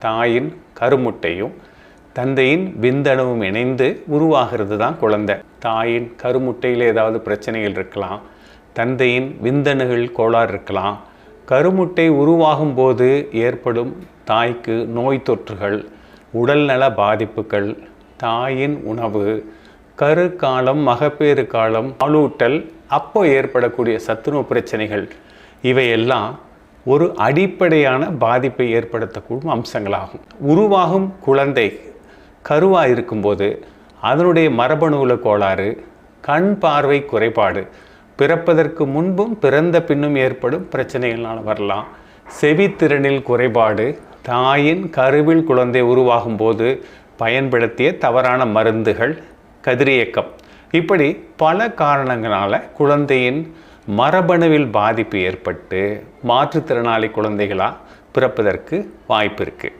தாயின் கருமுட்டையும் தந்தையின் விந்தணுவும் இணைந்து உருவாகிறது தான் குழந்தை. தாயின் கருமுட்டையில் ஏதாவது பிரச்சனைகள் இருக்கலாம் தந்தையின் விந்தணுகள் கோளாறு இருக்கலாம். கருமுட்டை உருவாகும் போது ஏற்படும் தாய்க்கு நோய் தொற்றுகள் உடல்நல பாதிப்புகள் தாயின் உணவு கரு காலம் மகப்பேறு காலம் பாலூட்டல் அப்போ ஏற்படக்கூடிய சத்துணவு பிரச்சனைகள் இவையெல்லாம் ஒரு அடிப்படையான பாதிப்பை ஏற்படுத்தக்கூடும் அம்சங்களாகும். உருவாகும் குழந்தை கருவாக இருக்கும்போது அதனுடைய மரபணுவில் கோளாறு கண் பார்வை குறைபாடு பிறப்பதற்கு முன்பும் பிறந்த பின்னும் ஏற்படும் பிரச்சனைகளால் வரலாம். செவித்திறனில் குறைபாடு தாயின் கருவில் குழந்தை உருவாகும் போது பயன்படுத்திய தவறான மருந்துகள் கதிரியக்கம். இப்படி பல காரணங்களால் குழந்தையின் மரபணுவில் பாதிப்பு ஏற்பட்டு மாற்றுத்திறனாளி குழந்தைகளாக பிறப்பதற்கு வாய்ப்பு இருக்குது